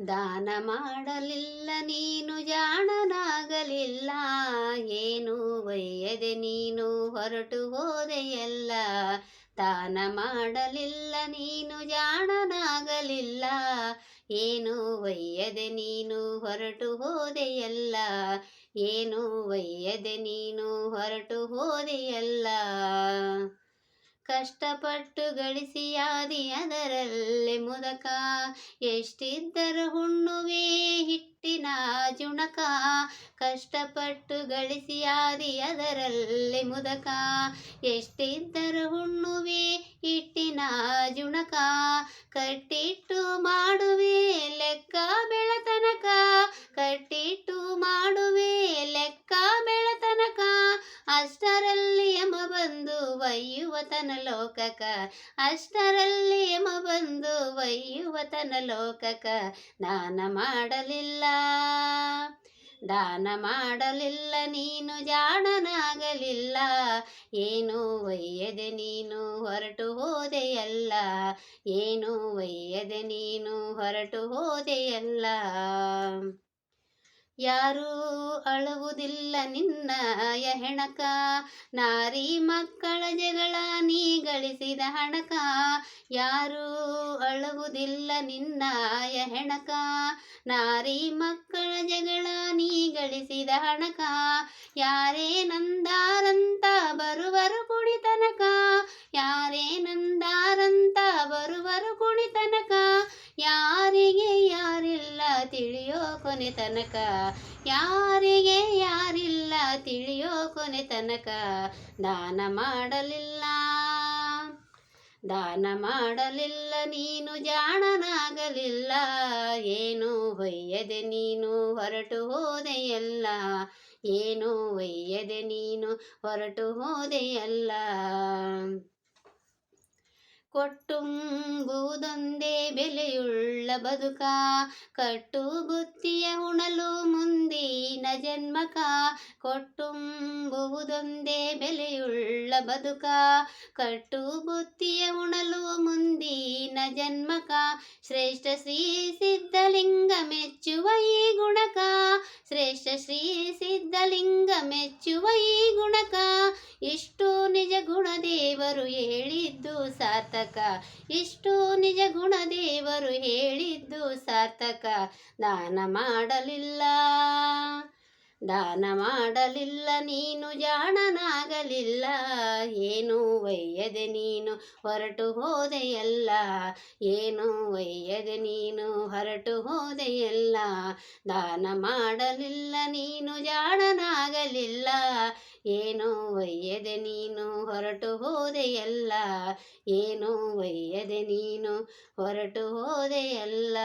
ದಾನ ಮಾಡಲಿಲ್ಲ, ನೀನು ಜಾಣನಾಗಲಿಲ್ಲ. ಏನು ಒಯ್ಯದೆ, ನೀನು ಹೊರಟು ಹೋದೆಯಲ್ಲ ದಾನ ಮಾಡಲಿಲ್ಲ, ನೀನು ಜಾಣನಾಗಲಿಲ್ಲ. ಏನು ಒಯ್ಯದೆ, ನೀನು ಹೊರಟು ಹೋದೆಯಲ್ಲ ಏನು ಒಯ್ಯದೆ, ನೀನು ಹೊರಟು ಹೋದೆಯಲ್ಲ ಕಷ್ಟಪಟ್ಟು ಗಳಿಸಿಯಾದಿ ಅದರಲ್ಲಿ ಮುದಕ. ಎಷ್ಟಿದ್ದರೂ ಹುಣ್ಣುವೆ ಹಿಟ್ಟಿನ ಜುಣಕ. ಕಷ್ಟಪಟ್ಟು ಗಳಿಸಿಯಾದಿ ಅದರಲ್ಲಿ ಮುದಕ. ಎಷ್ಟಿದ್ದರೂ ಹುಣ್ಣುವೆ ಹಿಟ್ಟಿನ ಜುಣಕ. ಕಟ್ಟಿಟ್ಟು ಮಾಡುವೆ ಲೆಕ್ಕ ಬೆಳತನಕ. ಕಟ್ಟಿಟ್ಟು ಮಾಡುವೆ ಒಯ್ಯುವ ತನ ಲೋಕಕ ಅಷ್ಟರಲ್ಲಿ ಯಮ ಬಂದು ಒಯ್ಯುವತನ ಲೋಕಕ ದಾನ ಮಾಡಲಿಲ್ಲ. ದಾನ ಮಾಡಲಿಲ್ಲ, ನೀನು ಜಾಣನಾಗಲಿಲ್ಲ. ಏನು ಒಯ್ಯದೆ ನೀನು ಹೊರಟು ಹೋದೆಯಲ್ಲ? ಏನು ಒಯ್ಯದೆ ನೀನು ಹೊರಟು ಹೋದೆಯಲ್ಲ? ಯಾರೂ ಅಳುವುದಿಲ್ಲ ನಿನ್ನ ಹೆಣಕ ನಾರಿ ಮಕ್ಕಳ ಜಗಳ ನೀ ಗಳಿಸಿದ ಹಣಕ. ಯಾರೂ ಅಳುವುದಿಲ್ಲ ನಿನ್ನ ಹೆಣಕ ನಾರಿ ಮಕ್ಕಳ ಜಗಳ ನೀ ಗಳಿಸಿದ ಹಣಕ. ಯಾರೇ ನಂದಾರಂತ ಬರುವರು ತಿಳಿಯೋ ಕೊನೆ ತನಕ. ಯಾರಿಗೆ ಯಾರಿಲ್ಲ ತಿಳಿಯೋ ಕೊನೆ ತನಕ. ದಾನ ಮಾಡಲಿಲ್ಲ. ದಾನ ಮಾಡಲಿಲ್ಲ, ನೀನು ಜಾಣನಾಗಲಿಲ್ಲ. ಏನು ಒಯ್ಯದೆ ನೀನು ಹೊರಟು ಹೋದೆಯಲ್ಲ. ಏನು ಒಯ್ಯದೆ ನೀನು ಹೊರಟು ಹೋದೆಯಲ್ಲ. ಕೊಟ್ಟುಂಬುವುದೊಂದೇ ಬೆಲೆಯುಳ್ಳ ಬದುಕ. ಕಟ್ಟು ಬುತ್ತಿಯ ಉಣಲು ಮುಂದಿನ ಜನ್ಮಕ. ಕೊಟ್ಟುಂಬುವುದೊಂದೇ ಬೆಲೆಯುಳ್ಳ ಬದುಕ. ಕಟ್ಟು ಬುತ್ತಿಯ ಉಣಲು ಮುಂದಿನ ಜನ್ಮಕ. ಶ್ರೇಷ್ಠ ಶ್ರೀ ಸಿದ್ಧಲಿಂಗ ಮೆಚ್ಚುವ ಈ ಗುಣಕ. ಶ್ರೇಷ್ಠ ಶ್ರೀ ಸಿದ್ಧಲಿಂಗ ಮೆಚ್ಚುವ ಈ ಗುಣಕ. ಇಷ್ಟು ನಿಜ ಗುಣದೇವರು ಹೇಳಿದ್ದು ಸಾರ್ಥಕ. ಇಷ್ಟು ನಿಜ ಗುಣದೇವರು ಹೇಳಿದ್ದು ಸಾರ್ಥಕ. ದಾನ ಮಾಡಲಿಲ್ಲ. ದಾನ ಮಾಡಲಿಲ್ಲ, ನೀನು ಜಾಣನಾಗಲಿಲ್ಲ. ಏನು ಒಯ್ಯದೆ ನೀನು ಹೊರಟು ಹೋದೆಯಲ್ಲ. ಏನು ಒಯ್ಯದೆ ನೀನು ಹೊರಟು ಹೋದೆಯಲ್ಲ. ದಾನ ಮಾಡಲಿಲ್ಲ, ನೀನು ಜಾಣನಾಗಲಿಲ್ಲ. ಏನು ಒಯ್ಯದೆ ನೀನು ಹೊರಟು ಹೋದೆಯಲ್ಲ ಏನೋ ಒಯ್ಯದೆ ನೀನು ಹೊರಟು ಹೋದೆಯಲ್ಲ